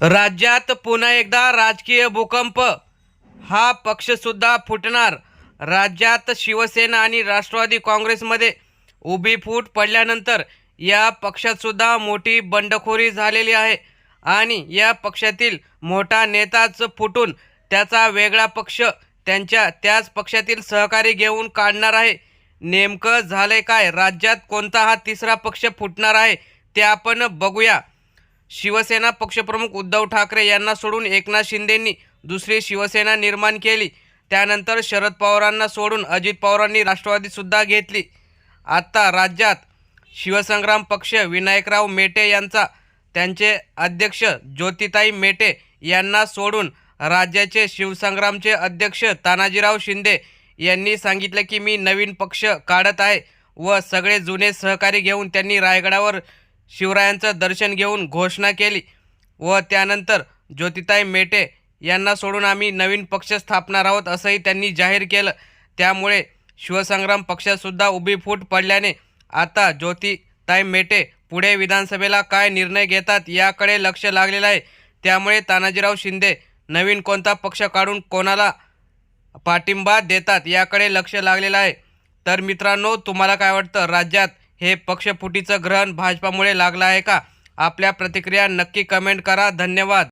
राज्यात पुन्हा एकदा राजकीय भूकंप. हा पक्षसुद्धा फुटणार. राज्यात शिवसेना आणि राष्ट्रवादी काँग्रेसमध्ये उभी फूट पडल्यानंतर या पक्षातसुद्धा मोठी बंडखोरी झालेली आहे आणि या पक्षातील मोठा नेताच फुटून त्याचा वेगळा पक्ष त्यांच्या त्याच पक्षातील सहकारी घेऊन काढणार आहे. नेमकं झालंय काय? राज्यात कोणता हा तिसरा पक्ष फुटणार आहे? ते आपण बघूया. शिवसेना पक्षप्रमुख उद्धव ठाकरे यांना सोडून एकनाथ शिंदेंनी दुसरी शिवसेना निर्माण केली. त्यानंतर शरद पवारांना सोडून अजित पवारांनी राष्ट्रवादीसुद्धा घेतली. आत्ता राज्यात शिवसंग्राम पक्ष विनायकराव मेटे यांचा त्यांचे अध्यक्ष ज्योतिताई मेटे यांना सोडून राज्याचे शिवसंग्रामचे अध्यक्ष तानाजीराव शिंदे यांनी सांगितलं की मी नवीन पक्ष काढत आहे व सगळे जुने सहकारी घेऊन त्यांनी रायगडावर शिवरायांचं दर्शन घेऊन घोषणा केली व त्यानंतर ज्योतिताई मेटे यांना सोडून आम्ही नवीन पक्ष स्थापणार आहोत असंही त्यांनी जाहीर केलं. त्यामुळे शिवसंग्राम पक्षातसुद्धा उभी फूट पडल्याने आता ज्योतिताई मेटे पुढे विधानसभेला काय निर्णय घेतात याकडे लक्ष लागलेलं आहे. त्यामुळे तानाजीराव शिंदे नवीन कोणता पक्ष काढून कोणाला पाठिंबा देतात याकडे लक्ष लागलेलं आहे. तर मित्रांनो तुम्हाला काय वाटतं? राज्यात हे पक्षफुटीचं ग्रहण भाजपामुळे लागलं आहे का? आपल्या प्रतिक्रिया नक्की कमेंट करा. धन्यवाद.